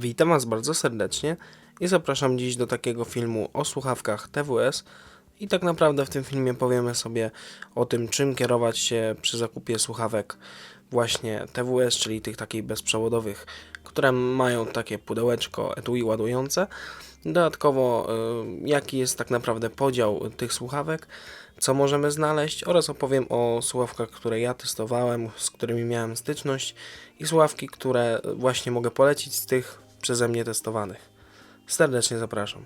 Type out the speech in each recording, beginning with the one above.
Witam Was bardzo serdecznie i zapraszam dziś do takiego filmu o słuchawkach TWS. I tak naprawdę w tym filmie powiemy sobie o tym, czym kierować się przy zakupie słuchawek właśnie TWS, czyli tych takich bezprzewodowych, które mają takie pudełeczko etui ładujące. Dodatkowo, y, jaki jest tak naprawdę podział tych słuchawek, co możemy znaleźć oraz opowiem o słuchawkach, które ja testowałem, z którymi miałem styczność i słuchawki, które właśnie mogę polecić z tych przeze mnie testowanych. Serdecznie zapraszam.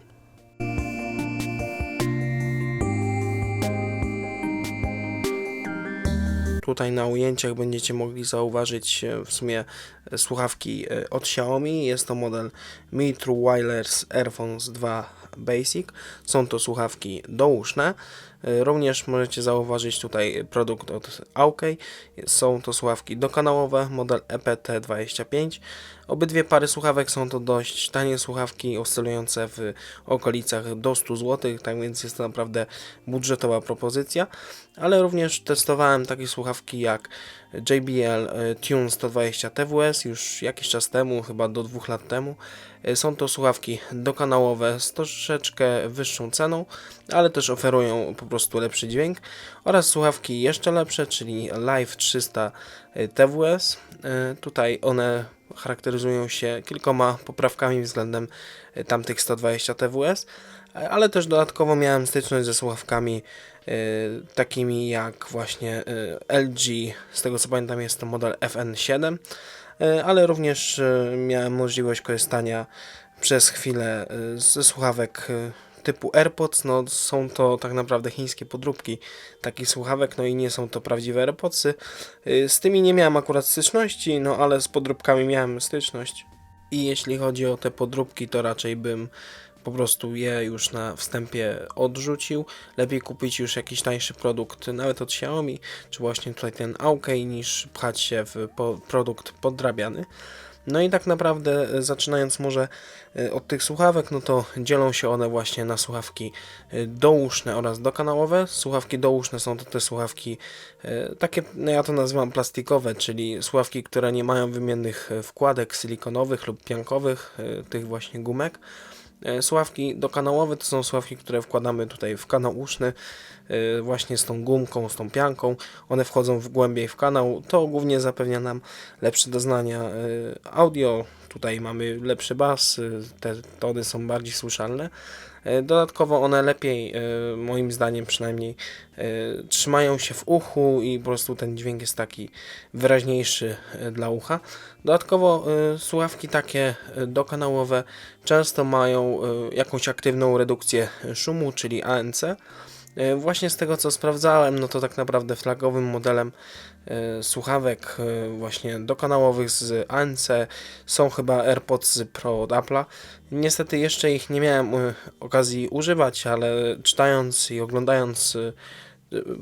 Tutaj na ujęciach będziecie mogli zauważyć e, w sumie e, słuchawki e, od Xiaomi. Jest to model Mi True Wireless Airphones 2 Basic. Są to słuchawki douszne. Również możecie zauważyć tutaj produkt od Aukey. Są to słuchawki dokanałowe, model E EPT25. Obydwie pary słuchawek są to dość tanie słuchawki, oscylujące w okolicach do 100 zł, tak więc jest to naprawdę budżetowa propozycja. Ale również testowałem takie słuchawki jak JBL Tune 120 TWS już jakiś czas temu, chyba do dwóch lat temu. Są to słuchawki dokanałowe z troszeczkę wyższą ceną, ale też oferują po prostu lepszy dźwięk. Oraz słuchawki jeszcze lepsze, czyli Live 300 TWS. Tutaj one charakteryzują się kilkoma poprawkami względem tamtych 120 TWS, ale też dodatkowo miałem styczność ze słuchawkami takimi jak właśnie LG, z tego co pamiętam jest to model FN7, y, ale również miałem możliwość korzystania przez chwilę ze słuchawek typu AirPods, no są to tak naprawdę chińskie podróbki takich słuchawek, no i nie są to prawdziwe AirPodsy. Y, Z tymi nie miałem akurat styczności, no ale z podróbkami miałem styczność. I jeśli chodzi o te podróbki, to raczej bym po prostu je już na wstępie odrzucił. Lepiej kupić już jakiś tańszy produkt, nawet od Xiaomi, czy właśnie tutaj ten Aukey, niż pchać się w po produkt poddrabiany. No i tak naprawdę, e, zaczynając może e, od tych słuchawek, no to dzielą się one właśnie na słuchawki e, douszne oraz dokanałowe. Słuchawki douszne są to te słuchawki takie, no ja to nazywam plastikowe, czyli słuchawki, które nie mają wymiennych wkładek silikonowych lub piankowych, tych właśnie gumek. E, Słuchawki dokanałowe to są słuchawki, które wkładamy tutaj w kanał uszny, e, właśnie z tą gumką, z tą pianką. One wchodzą w głębiej w kanał. To głównie zapewnia nam lepsze doznania e, audio. Tutaj mamy lepszy bas, te tony są bardziej słyszalne. E, Dodatkowo one lepiej, e, moim zdaniem przynajmniej, e, trzymają się w uchu i po prostu ten dźwięk jest taki wyraźniejszy dla ucha. Dodatkowo słuchawki takie dokanałowe często mają jakąś aktywną redukcję szumu, czyli ANC. E, Właśnie z tego co sprawdzałem, no to tak naprawdę flagowym modelem e, słuchawek e, właśnie dokanałowych z ANC są chyba AirPods Pro od Apple'a. Niestety jeszcze ich nie miałem okazji używać, ale czytając i oglądając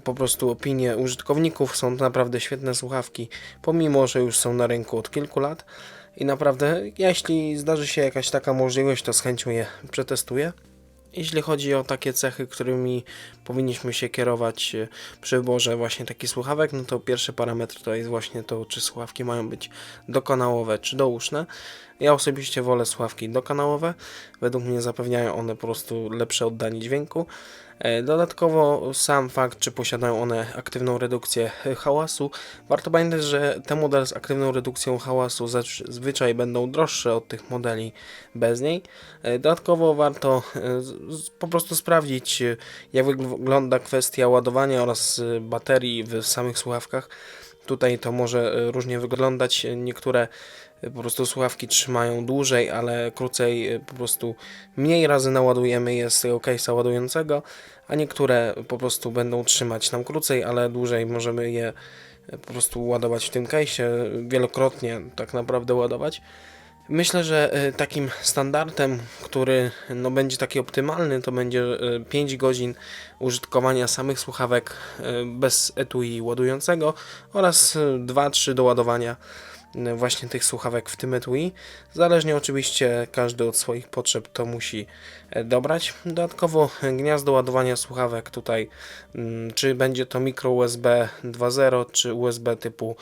po prostu opinie użytkowników, są to naprawdę świetne słuchawki, pomimo że już są na rynku od kilku lat. I naprawdę, jeśli zdarzy się jakaś taka możliwość, to z chęcią je przetestuję. Jeśli chodzi o takie cechy, którymi powinniśmy się kierować e, przy wyborze właśnie takich słuchawek, no to pierwszy parametr to jest właśnie to, czy słuchawki mają być dokanałowe czy douszne. Ja osobiście wolę słuchawki dokanałowe. Według mnie zapewniają one po prostu lepsze oddanie dźwięku. E, Dodatkowo sam fakt, czy posiadają one aktywną redukcję hałasu. Warto pamiętać, że te modele z aktywną redukcją hałasu zazwyczaj będą droższe od tych modeli bez niej. E, Dodatkowo warto e, po prostu sprawdzić, jak wygląda kwestia ładowania oraz baterii w samych słuchawkach. Tutaj to może e, różnie wyglądać. Niektóre e, po prostu słuchawki trzymają dłużej, ale krócej e, po prostu mniej razy naładujemy je z tego case'a ładującego, a niektóre po prostu będą trzymać nam krócej, ale dłużej możemy je po prostu ładować w tym case'ie, wielokrotnie tak naprawdę ładować. Myślę, że e, takim standardem, który no, będzie taki optymalny, to będzie e, 5 godzin użytkowania samych słuchawek e, bez etui ładującego oraz e, 2-3 do ładowania e, właśnie tych słuchawek w tym etui. Zależnie oczywiście każdy od swoich potrzeb to musi e, dobrać. Dodatkowo e, gniazdo ładowania słuchawek tutaj, mm, czy będzie to mikro USB 2.0 czy USB typu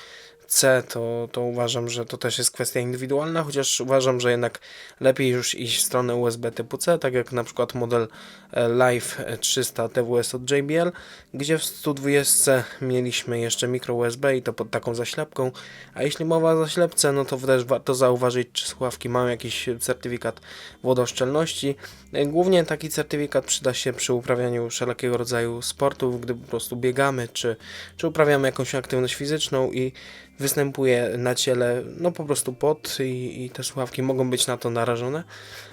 C, to, to uważam, że to też jest kwestia indywidualna, chociaż uważam, że jednak lepiej już iść w stronę USB typu C, tak jak na przykład model e, Live 300 TWS od JBL, gdzie w 120 mieliśmy jeszcze micro USB i to pod taką zaślepką, a jeśli mowa o zaślepce, no to też warto zauważyć, czy słuchawki mają jakiś certyfikat wodoszczelności. E, Głównie taki certyfikat przyda się przy uprawianiu wszelkiego rodzaju sportów, gdy po prostu biegamy, czy, czy uprawiamy jakąś aktywność fizyczną i występuje na ciele no po prostu pot i, i te słuchawki mogą być na to narażone.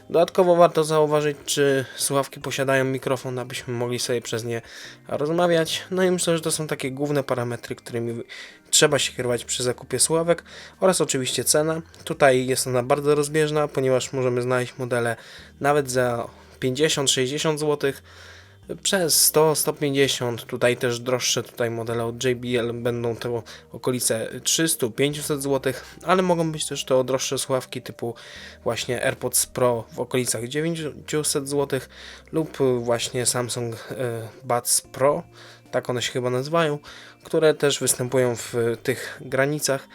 Dodatkowo warto zauważyć, czy słuchawki posiadają mikrofon, abyśmy mogli sobie przez nie rozmawiać. No i myślę, że to są takie główne parametry, którymi trzeba się kierować przy zakupie słuchawek oraz oczywiście cena. Tutaj jest ona bardzo rozbieżna, ponieważ możemy znaleźć modele nawet za 50-60 zł przez 100, 150, tutaj też droższe tutaj modele od JBL będą to okolice 300, 500 zł, ale mogą być też to droższe słuchawki typu właśnie AirPods Pro w okolicach 900 zł lub właśnie Samsung e, Buds Pro, tak one się chyba nazywają, które też występują w tych granicach.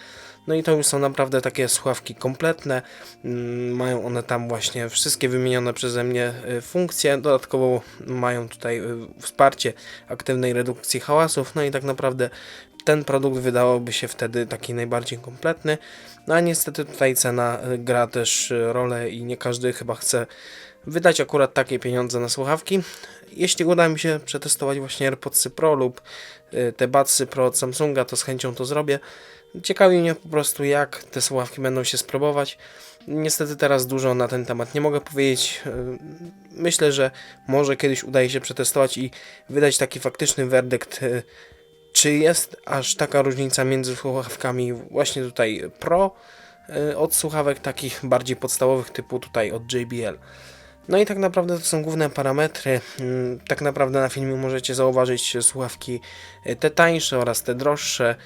No i to już są naprawdę takie słuchawki kompletne. Mm, Mają one tam właśnie wszystkie wymienione przeze mnie y, funkcje. Dodatkowo mają tutaj y, wsparcie aktywnej redukcji hałasów. No i tak naprawdę ten produkt wydałoby się wtedy taki najbardziej kompletny. No a niestety tutaj cena y, gra też rolę i nie każdy chyba chce wydać akurat takie pieniądze na słuchawki. Jeśli uda mi się przetestować właśnie AirPodsy Pro lub te Budsy Pro od Samsunga, to z chęcią to zrobię. Ciekawi mnie po prostu jak te słuchawki będą się spróbować. Niestety teraz dużo na ten temat nie mogę powiedzieć. Y, Myślę, że może kiedyś udaje się przetestować i wydać taki faktyczny werdykt y, czy jest aż taka różnica między słuchawkami właśnie tutaj Pro y, od słuchawek takich bardziej podstawowych typu tutaj od JBL. No i tak naprawdę to są główne parametry. Tak naprawdę na filmie możecie zauważyć słuchawki te tańsze oraz te droższe.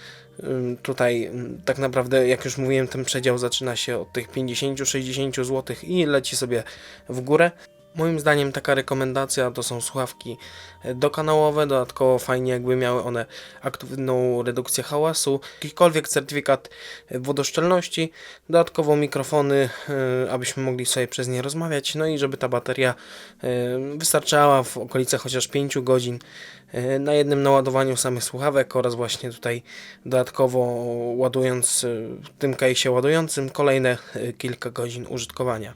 Tutaj tak naprawdę, jak już mówiłem, ten przedział zaczyna się od tych 50-60 zł i leci sobie w górę. Moim zdaniem taka rekomendacja to są słuchawki e, dokanałowe, dodatkowo fajnie jakby miały one aktywną redukcję hałasu, jakikolwiek certyfikat e, wodoszczelności, dodatkowo mikrofony, e, abyśmy mogli sobie przez nie rozmawiać, no i żeby ta bateria wystarczała w okolicach chociaż 5 godzin na jednym naładowaniu samych słuchawek oraz właśnie tutaj dodatkowo ładując w tym case'ie ładującym kolejne kilka godzin użytkowania.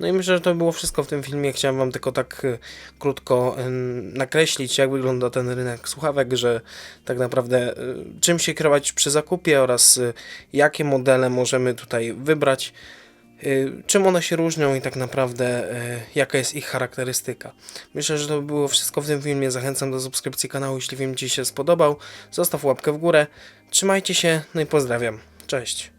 No i myślę, że to było wszystko w tym filmie. Chciałem Wam tylko tak e, krótko nakreślić, jak wygląda ten rynek słuchawek, że tak naprawdę e, czym się kierować przy zakupie oraz e, jakie modele możemy tutaj wybrać, czym one się różnią i tak naprawdę jaka jest ich charakterystyka. Myślę, że to było wszystko w tym filmie. Zachęcam do subskrypcji kanału, jeśli film Ci się spodobał. Zostaw łapkę w górę. Trzymajcie się, no i pozdrawiam. Cześć.